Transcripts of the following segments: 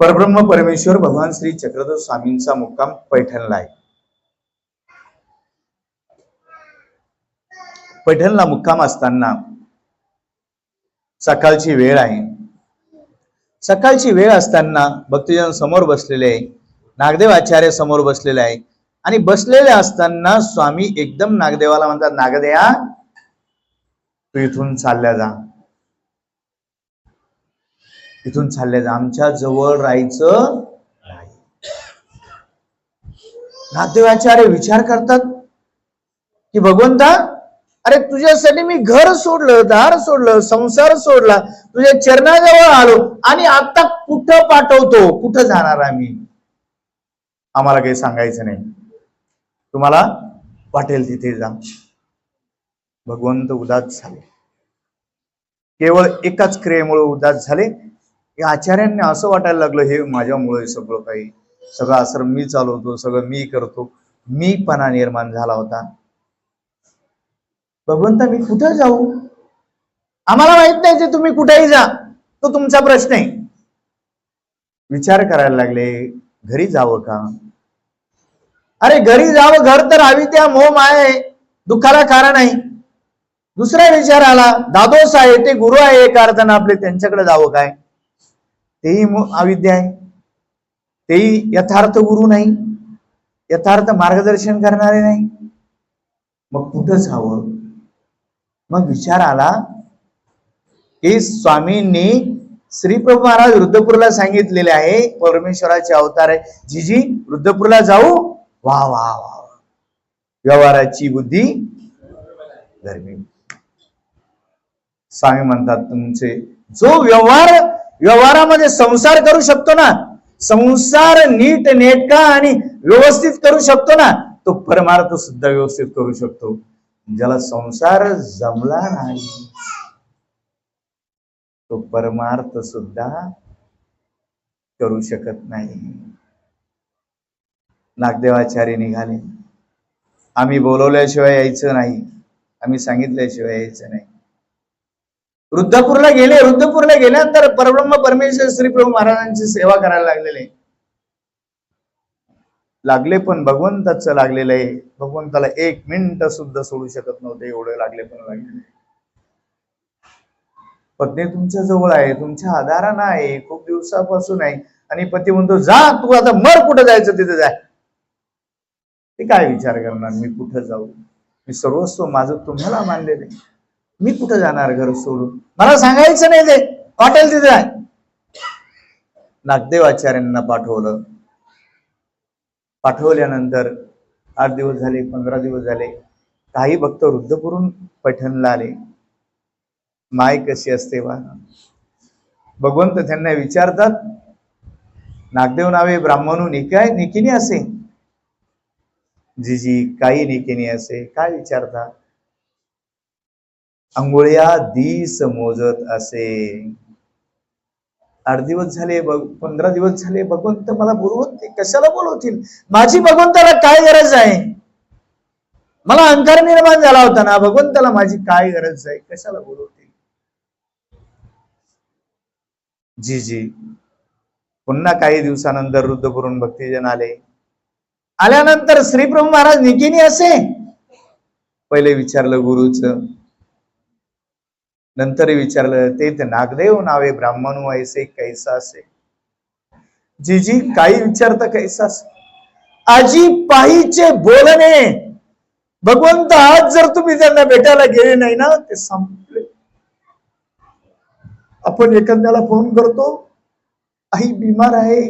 परब्रह्म परमेश्वर भगवान श्री चक्रधर स्वामींचा मुक्काम पैठणला आहे. पैठणला मुक्काम असताना सकाळची वेळ आहे. सकाळची वेळ असताना भक्तजन समोर बसलेले आहे. नागदेव आचार्य समोर बसलेले आहे. आणि बसलेले असताना स्वामी एकदम नागदेवाला म्हणतात नागदेया तू इथून चालल्या जा. तिथून चालले जा आमच्या जवळ राहायचं नाही. नातेवाचार्य विचार करतात की भगवंता अरे तुझ्यासाठी मी घर सोडलं दार सोडलं संसार सोडला तुझ्या चरणाजवळ आलो आणि आता कुठं पाठवतो? कुठं जाणार आम्ही? आम्हाला काही सांगायचं नाही. तुम्हाला वाटेल तिथे जा. भगवंत उदास झाले. केवळ एकाच क्रियेमुळे उदास झाले. या आचार्यांना असं वाटायला लागलं हे माझ्यामुळे सगळं काही सगळं असं मी चालवतो सगळं मी करतो मीपणा निर्माण झाला होता. भगवंता मी कुठं जाऊ? आम्हाला माहीत नाही जे तुम्ही कुठेही जा तो तुमचा प्रश्न आहे. विचार करायला लागले घरी जावं का? अरे घरी जावं घर तर हवी त्या मोह माय आहे दुःखाला कारण आहे. दुसरा विचार आला दादोस आहे ते गुरु आहे एका अर्थानं आपले त्यांच्याकडे जावं काय? तेही अविद्या आहे. तेही यथार्थ गुरु नाही. यथार्थ मार्गदर्शन करणारे नाही. मग कुठं हवं मग विचार आला की स्वामींनी श्रीप्रभू महाराज वृद्धपूरला सांगितलेले आहे परमेश्वराचे अवतार आहे. जीजी वृद्धपूरला जाऊ? वा वा वा वा. व्यवहाराची बुद्धी धर्मी स्वामी म्हणतात तुमचे जो व्यवहार व्यवहारामध्ये संसार करू शकतो ना संसार नीट नेटका आणि व्यवस्थित करू शकतो ना तो परमार्थ सुद्धा व्यवस्थित करू शकतो. ज्याला संसार जमला नाही तो परमार्थ सुद्धा करू शकत नाही. नागदेवाचार्य निघाले. आम्ही बोलवल्याशिवाय यायचं नाही. आम्ही सांगितल्याशिवाय यायचं नाही. वृद्धपूरला गेले वृद्धपूरला गेल्यानंतर परब्रह्म परमेश्वर श्री प्रभू महाराजांची सेवा करायला लागलेले. लागले पण भगवंताचं लागलेलं आहे. भगवंताला एक मिनिट सुद्धा सोडू शकत नव्हते एवढे लागले पण लागलेले. पत्नी तुमच्या जवळ आहे तुमच्या आधारानं आहे खूप दिवसापासून आहे. आणि पती म्हणतो जा तू आता मर कुठं जायचं तिथे जाय. ते काय विचार करणार? मी कुठं जाऊ? मी सर्वस्व माझं तुम्हाला मानलेलं आहे. मी कुठं जाणार घर सोडून? मला सांगायचं नाही ते. हॉटेल तिथे जाय नागदेव आचार्यांना पाठवलं. पाठवल्यानंतर आठ दिवस झाले पंधरा दिवस झाले. काही भक्त वृद्धपुरून पैठणला आले. माय कशी असते वा भगवंत त्यांना विचारतात नागदेव नावे ब्राह्मणू निकाय निकिनी असे? जिजी काही निकिनी असे काय विचारता आंघोळ्या दिस मोजत असे. आठ दिवस झाले बघ पंधरा दिवस झाले भगवंत मला बोलवत कशाला बोलवतील? माझी भगवंताला काय गरज आहे? मला अहंकार निर्माण झाला होता ना भगवंताला माझी काय गरज आहे? कशाला बोलवतील? जी जी. पुन्हा काही दिवसानंतर रुद्ध करून भक्तीजन आले. आल्यानंतर श्रीप्रभू महाराज निकिनी असे. पहिले विचारलं गुरुच नंतर विचारलं ते ते नागदेव नावे ब्राह्मण ऐसे कैसा असे जीजी काही विचारता कैसा आजी पाहीचे बोलणे. भगवंत आज जर तुम्ही त्यांना भेटायला गेले नाही ना ते संपले. आपण एखाद्याला फोन करतो आई बिमार आहे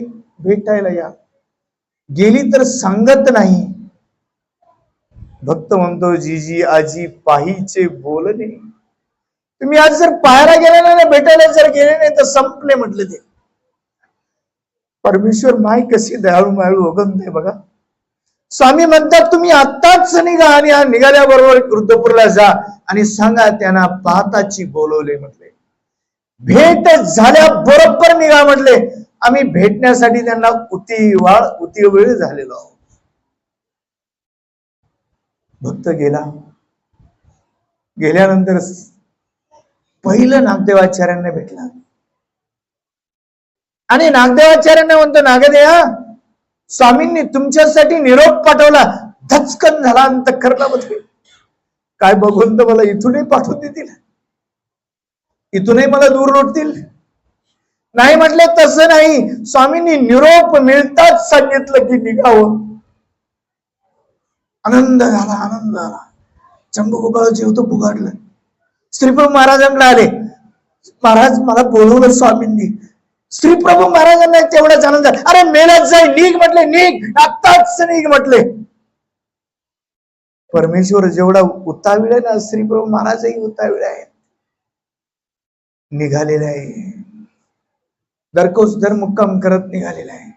भेटायला या. गेली तर सांगत नाही. भक्त म्हणतो जीजी आजी पाहीचे बोलणे. तुम्ही आज जर पाहायला गेले नाही भेटायला जर गेले नाही तर संपले म्हटले ते. परमेश्वर माय कशी दयाळू मायाळू ओगंत बघा. स्वामी म्हणतात तुम्ही आत्ताच निघा आणि निघाल्याबरोबर वृद्धपूरला जा आणि सांगा त्यांना पाहताची बोलवले म्हटले. भेट झाल्या बरोबर निघा म्हटले. आम्ही भेटण्यासाठी त्यांना उतीवाळ उतीवेळ झालेलो आहोत. भक्त गेला. गेल्यानंतर पहिलं नागदेवाचार्यांना भेटला. आणि नागदेवाचार्यांना म्हणतो नागदेया स्वामींनी तुमच्यासाठी निरोप पाठवला. धचकन झाला अंतकरणामध्ये. काय बघून तर मला इथूनही पाठवून देतील. इथूनही मला दूर लोटतील नाही म्हटलं तसं नाही. स्वामींनी निरोप मिळताच सांगितलं की निघावं. आनंद झाला आनंद झाला. चंबू गोपाळ जीव तो पुगाडलं श्रीप्रभू महाराजांना आले. महाराज मला बोलवलं स्वामींनी. श्रीप्रभू महाराजांना तेवढाच आनंद झाला. अरे मेलच जाई निघ म्हटले निघ. आत्ताच निघ म्हटले. परमेश्वर जेवढा उतावीळ आहे ना श्रीप्रभू महाराजही उतावीळ आहेत निघालेले आहे. दरकोस दर मुक्काम करत निघालेला आहे.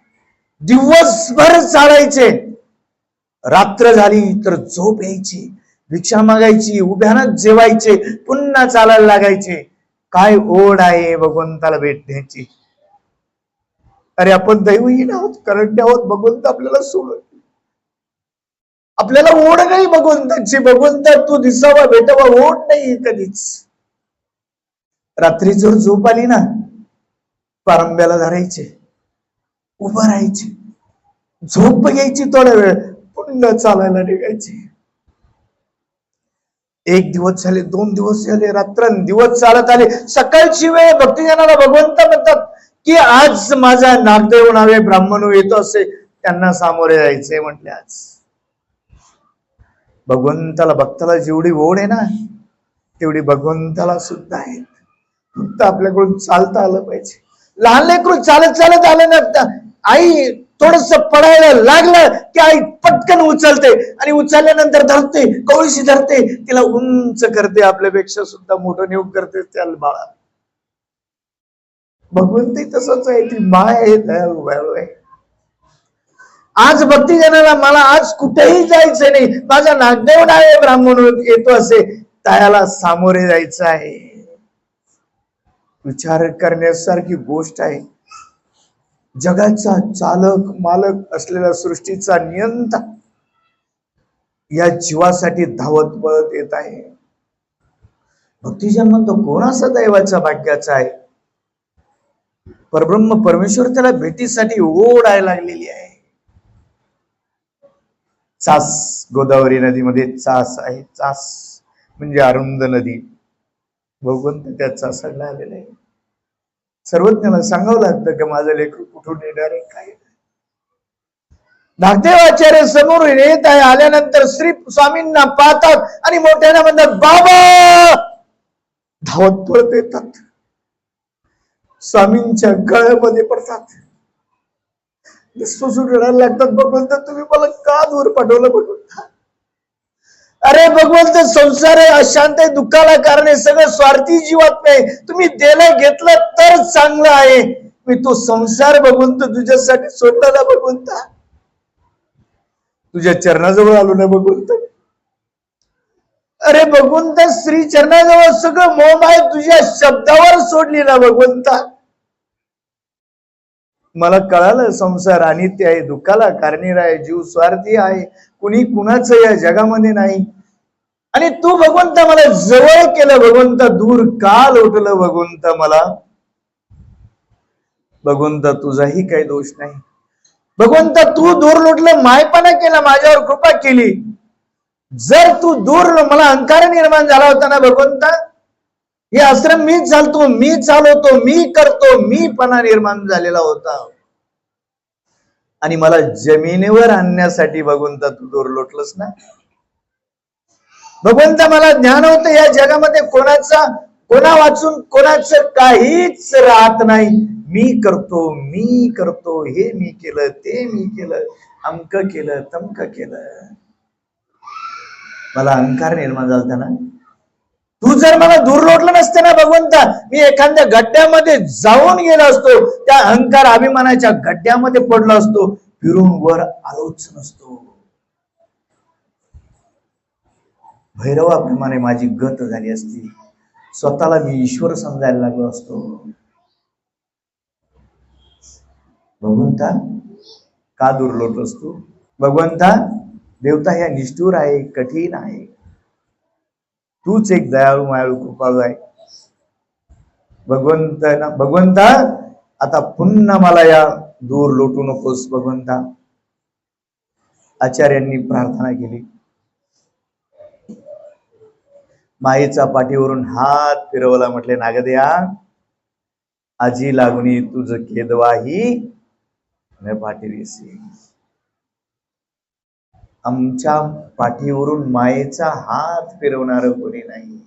दिवसभर चालायचे. रात्र झाली तर झोप यायची. भिक्षा मागायची उभ्यानं जेवायचे पुन्हा चालायला लागायचे. काय ओढ आहे भगवंताला भेटण्याची अरे आपण दैवहीन आहोत करंट आहोत भगवंत आपल्याला सोडून. आपल्याला ओढ नाही भगवंताची. भगवंत तू दिसावा भेटावा ओढ नाही कधीच. रात्री जर झोप आली ना पारंब्याला धरायचे उभं राहायचे. झोप घ्यायची थोडा वेळ पुन्हा चालायला निघायचे. एक दिवस झाले दोन दिवस झाले रात्र दिवस चालत आले. सकाळची वेळ भक्तिजनाला भगवंत म्हणतात की आज माझा नागदेव नावे ब्राह्मण येतो असे. त्यांना सामोरे जायचे म्हटले आज. भगवंताला भक्ताला जेवढी ओढ आहे ना तेवढी भगवंताला सुद्धा आहे फक्त आपल्याकडून चालता आलं पाहिजे. लहान लेकरू चालत चालत आलं ना आई थोडस पडायला लागलं की आई पटकन उचलते. आणि उचलल्यानंतर धरते कवळीशी धरते तिला उंच करते आपल्यापेक्षा सुद्धा मोठं नेऊ करते त्या बाळा. भगवंतही तसंच आहे ती माय आहे दयाळू आहे. आज भक्तिजनाला मला आज कुठेही जायचं नाही. माझा नागदेव आहे ब्राह्मण येतो असे. त्याला सामोरे जायचं आहे. विचार करण्यासारखी गोष्ट आहे. जगाचा चालक मालक असलेल्या सृष्टीचा नियंता या जीवासाठी धावत पळत येत आहे. भक्तिजन म्हणतो कोणाचा दैवाचा भाग्याचा आहे? परब्रह्म परमेश्वर त्याला भेटीसाठी ओढायला लागलेली आहे. चास गोदावरी नदीमध्ये चास आहे. चास म्हणजे अरुंद नदी. भगवंत त्या चासाला आलेला आहे. सर्वज्ञाला सांगावं लागतं की माझं लेखक कुठून येणार आहे काय आचार्य समोर येत आहे आल्यानंतर श्री स्वामींना पाहतात आणि मोठ्याने म्हणतात बाबा! धावत पळत येतात. स्वामींच्या गळ्यामध्ये पडतात. सुसून रडायला लागतात भगवंत तुम्ही मला का दूर पाठवलं? भगवंत अरे भगवंत संसार आहे अशांत आहे दुःखाला कारण आहे सगळं स्वार्थी जीवात नाही तुम्ही दिलं घेतलं तर चांगलं आहे. मी तो संसार भगवंत तुझ्यासाठी सोडला ना भगवंत. तुझ्या चरणाजवळ आलो ना भगवंत. अरे भगवंत श्री चरणाजवळ सगळं मोहमाय तुझ्या शब्दावर सोडली ना भगवंता. मला कळालं संसार अनित्य आहे दुःखाला कारणीर आहे जीव स्वार्थी आहे. कुणी कुणाचं या जगामध्ये नाही. आणि तू भगवंत मला जवळ केलं भगवंत दूर का लोटलं भगवंत मला? भगवंत तुझाही काही दोष नाही. भगवंत तू दूर लोटलं मायपणा केला माझ्यावर कृपा केली. जर तू दूर मला अंकार निर्माण झाला होता ना भगवंत हे आश्रम मीच चालतो मी चालवतो मी करतो मी पणा निर्माण झालेला होता. आणि मला जमिनीवर आणण्यासाठी भगवंत तू दूर लोटलंस ना? भगवंत मला ज्ञान होतं या जगामध्ये कोणाचा कोणा वाचून कोणाचं काहीच राहत नाही. मी करतो मी करतो हे मी केलं ते मी केलं अमक केलं तमक केलं. मला अहंकार निर्माण झाला ना. तू जर मला दूर लोटलं नसते ना भगवंता मी एखाद्या गड्ड्यामध्ये जाऊन गेलो असतो त्या अहंकार अभिमानाच्या गड्ड्यामध्ये पडलो असतो फिरून वर आलोच नसतो. भैरवाप्रमाणे माझी गत झाली असती. स्वतःला मी ईश्वर समजायला लागलो असतो. भगवंता का दूर असतो? भगवंता देवता ह्या निष्ठूर आहे कठीण आहे. तूच एक दयाळू मायाळू कृपाळू आहे. भगवंत भगवंता आता पुन्हा मला या दूर लोटू नकोस भगवंता. आचार्यांनी प्रार्थना केली. माईचा पाठीवरून हात फिरवला म्हटले नागदया आजी लागुनी तुझ केदवाही न पाठीविसी आमच्या पाठीवरून मायेचा हात फिरवणार कोणी नाही.